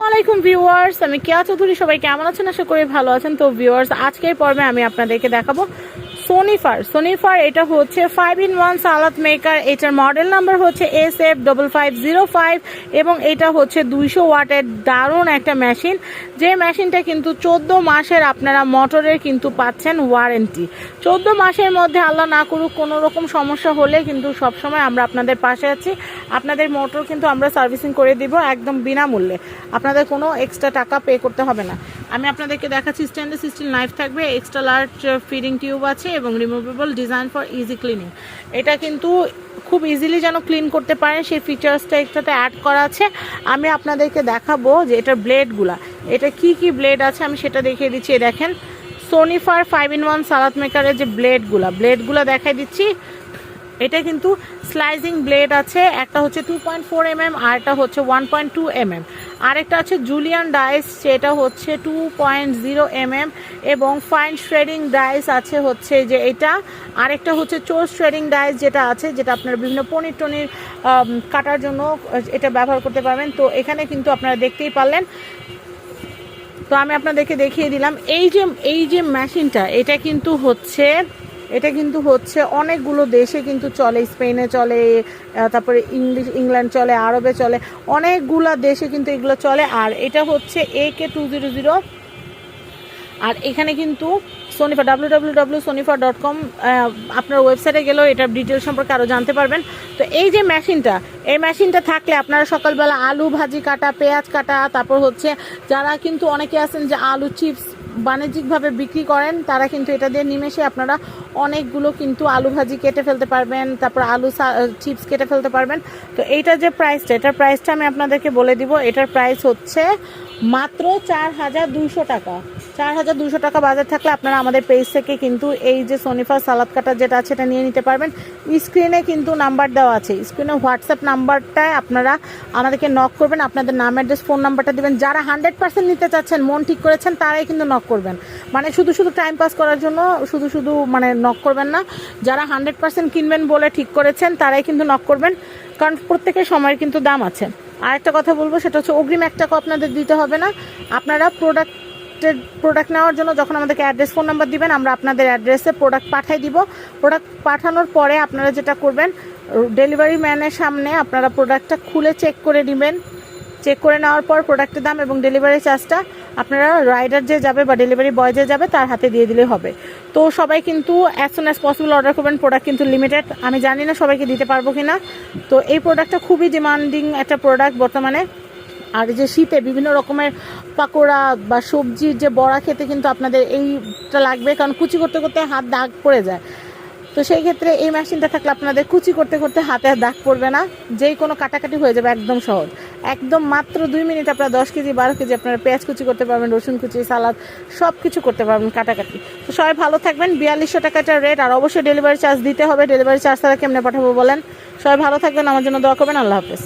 আসসালামাইকুম ভিউয়ার্স, আমি কেয়া চৌধুরী, সবাই কেমন আছেন? আশা করি ভালো আছেন। তো ভিউয়ার্স, আজকের পর্বে আমি আপনাদেরকে দেখাবো সোনিফার সোনিফার এটা হচ্ছে five in one salad maker এটার মডেল নাম্বার হচ্ছে S F double five zero five এবং এটা হচ্ছে দুইশো ওয়াটের দারুণ একটা মেশিন যে মেশিনটা কিন্তু চোদ্দ মাসের আপনারা মোটরের কিন্তু পাচ্ছেন ওয়ারেন্টি চোদ্দ মাসের মধ্যে আল্লাহ না করুক, কোনো রকম সমস্যা হলে কিন্তু সবসময় আমরা আপনাদের পাশে আছি। আপনাদের মোটর কিন্তু আমরা সার্ভিসিং করে দিব একদম বিনামূল্যে। আপনাদের কোনো এক্সট্রা টাকা পে করতে হবে না। আমি আপনাদেরকে দেখাচ্ছি স্টেনলেস স্টিল নাইফ থাকবে এক্সট্রা লার্জ ফিডিং টিউব আছে এবং removable design for easy cleaning এটা কিন্তু খুব ইজিলি যেন ক্লিন করতে পারেন, সেই ফিচার্সটা একটাতে অ্যাড করা আছে। আমি আপনাদেরকে দেখাবো যে এটার ব্লেডগুলা এটা কি কি ব্লেড আছে আমি সেটা দেখিয়ে দিচ্ছি দেখেন। Sonifer five in one salad মেকারের যে ব্লেডগুলা ব্লেডগুলো দেখাই দিচ্ছি। এটা কিন্তু স্লাইজিং ব্লেড আছে, একটা হচ্ছে two point four m m আর একটা হচ্ছে one point two m m আরেকটা আছে জুলিয়ান ডাইস, সেটা হচ্ছে two point zero m m এবং ফাইন শ্রেডিং ডাইস আছে হচ্ছে যে এটা। আরেকটা হচ্ছে চোর শ্রেডিং ডাইস যেটা আছে, যেটা আপনারা বিভিন্ন পনির টনির কাটার জন্য, এটা ব্যবহার করতে পারবেন। তো এখানে কিন্তু আপনারা দেখতেই পারলেন। তো আমি আপনাদেরকে দেখিয়ে দিলাম, এই যে এই যে মেশিনটা এটা কিন্তু হচ্ছে এটা কিন্তু হচ্ছে অনেকগুলো দেশে কিন্তু চলে, স্পেনে চলে তারপরে ইংলিশ, ইংল্যান্ড চলে, আরবে চলে, অনেকগুলা দেশে কিন্তু এগুলো চলে। আর এটা হচ্ছে A K two zero zero আর এখানে কিন্তু Sonifer W W W Sonifer dot com আপনার ওয়েবসাইটে গেলেও এটার ডিটেল সম্পর্কে আরও জানতে পারবেন। তো এই যে মেশিনটা এই মেশিনটা থাকলে আপনারা সকালবেলা আলু ভাজি কাটা, পেঁয়াজ কাটা, তারপর হচ্ছে যারা কিন্তু অনেকে আছেন যে আলু চিপস বাণিজ্যিকভাবে বিক্রি করেন, তারা কিন্তু এটা দিয়ে নিমেষে আপনারা অনেকগুলো কিন্তু আলু ভাজি কেটে ফেলতে পারবেন, তারপর আলু চিপস কেটে ফেলতে পারবেন। তো এইটার যে প্রাইসটা এটার প্রাইসটা আমি আপনাদেরকে বলে দিব, এটার প্রাইস হচ্ছে মাত্র চার হাজার দুইশো টাকা। চার হাজার দুশো টাকা বাজার থাকলে আপনারা আমাদের পেজ থেকে কিন্তু এই যে সোনিফা সালাদ কাটা যেটা আছে, এটা নিয়ে নিতে পারবেন। স্ক্রিনে কিন্তু নাম্বার দেওয়া আছে। স্ক্রিনে হোয়াটসঅ্যাপ নাম্বারটায় আপনারা আমাদেরকে নক করবেন। আপনাদের নাম অ্যাড্রেস ফোন নাম্বারটা দিবেন। যারা হান্ড্রেড পার্সেন্ট নিতে চাচ্ছেন, মন ঠিক করেছেন, তারাই কিন্তু নক করবেন। মানে শুধু শুধু টাইম পাস করার জন্য শুধু শুধু মানে নক করবেন না। যারা হান্ড্রেড পার্সেন্ট কিনবেন বলে ঠিক করেছেন, তারাই কিন্তু নক করবেন। কারণ প্রত্যেকের সময়ের কিন্তু দাম আছে। আরেকটা কথা বলব, সেটা হচ্ছে অগ্রিম এক টাকা আপনাদের দিতে হবে না। আপনারা প্রোডাক্ট প্রোডাক্ট নেওয়ার জন্য যখন আমাদেরকে অ্যাড্রেস ফোন নাম্বার দিবেন, আমরা আপনাদের অ্যাড্রেসে প্রোডাক্ট পাঠিয়ে দিব। প্রোডাক্ট পাঠানোর পরে আপনারা যেটা করবেন ডেলিভারি ম্যানের সামনে আপনারা প্রোডাক্টটা খুলে চেক করে নেবেন। চেক করে নেওয়ার পর প্রোডাক্টের দাম এবং ডেলিভারি চার্জটা আপনারা রাইডার যে যাবে বা ডেলিভারি বয় যে যাবে, তার হাতে দিয়ে দিলে হবে। তো সবাই কিন্তু as soon as possible order করবেন প্রোডাক্ট কিন্তু লিমিটেড আমি জানি না সবাইকে দিতে পারব কি না তো এই প্রোডাক্টটা খুবই ডিমান্ডিং একটা প্রোডাক্ট বর্তমানে। আর যে শীতে বিভিন্ন রকমের পাকোড়া বা সবজির যে বড়া খেতে কিন্তু আপনাদের এইটা লাগবে, কারণ কুচি করতে করতে হাত দাগ পড়ে যায়। তো সেই ক্ষেত্রে এই মেশিনটা থাকলে আপনাদের কুচি করতে করতে হাতে দাগ পড়বে না, যেই কোনো কাটাকাটি হয়ে যাবে একদম সহজ। একদম মাত্র দুই মিনিট আপনারা দশ কেজি, বারো কেজি আপনারা পেঁয়াজ কুচি করতে পারবেন, রসুন কুচি, সালাদ সব কিছু করতে পারবেন কাটাকাটি। তো সবাই ভালো থাকবেন, বিয়াল্লিশশো টাকাটার রেট আর অবশ্যই ডেলিভারি চার্জ দিতে হবে। ডেলিভারি চার্জ তারা কেমনে পাঠাবো বলেন? সবাই ভালো থাকবেন, আমার জন্য দোয়া করবেন, আল্লাহ হাফেজ।